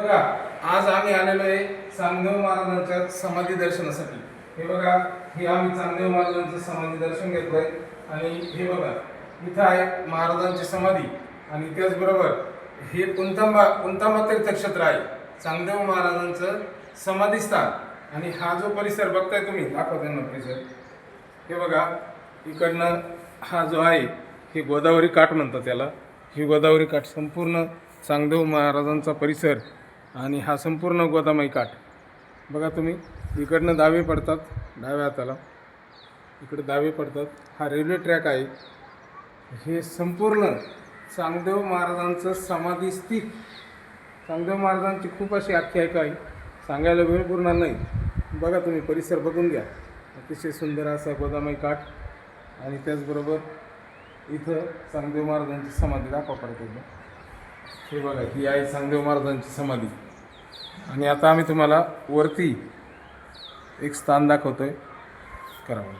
बघा आज आम्ही आलेलो आहे चांगदेव महाराजांच्या समाधी दर्शनासाठी. हे बघा हे आम्ही चांगदेव महाराजांचं समाधी दर्शन घेतलंय. आणि हे बघा इथं आहे महाराजांची समाधी. आणि त्याचबरोबर हे कुंतांबा कुंतांबा तीर्थक्षेत्र आहे चांगदेव महाराजांचं समाधीस्थान. आणि हा जो परिसर बघताय तुम्ही दाखवा त्यांना परिसर. हे बघा इकडनं हा जो आहे हे गोदावरी काठ म्हणतात त्याला. ही गोदावरी काठ संपूर्ण चांगदेव महाराजांचा परिसर आणि हा संपूर्ण गोदामाई काठ. बघा तुम्ही इकडनं दावे पडतात डाव्या हाताला. इकडे दावे पडतात. हा रेल्वे ट्रॅक आहे. हे संपूर्ण चांगदेव महाराजांचं समाधी स्थित चांगदेव महाराजांची खूप अशी आख्यायिका आहे. सांगायला वेळ पुरणार नाही. बघा तुम्ही परिसर बघून घ्या. अतिशय सुंदर असा गोदामाई काठ. आणि त्याचबरोबर इथं चांगदेव महाराजांची समाधी दाखवा पडते. हे बघा ही आहे चांगदेव महाराजांची समाधी. आणि आता आम्ही तुम्हाला वरती एक स्थान दाखवतो आहे करावं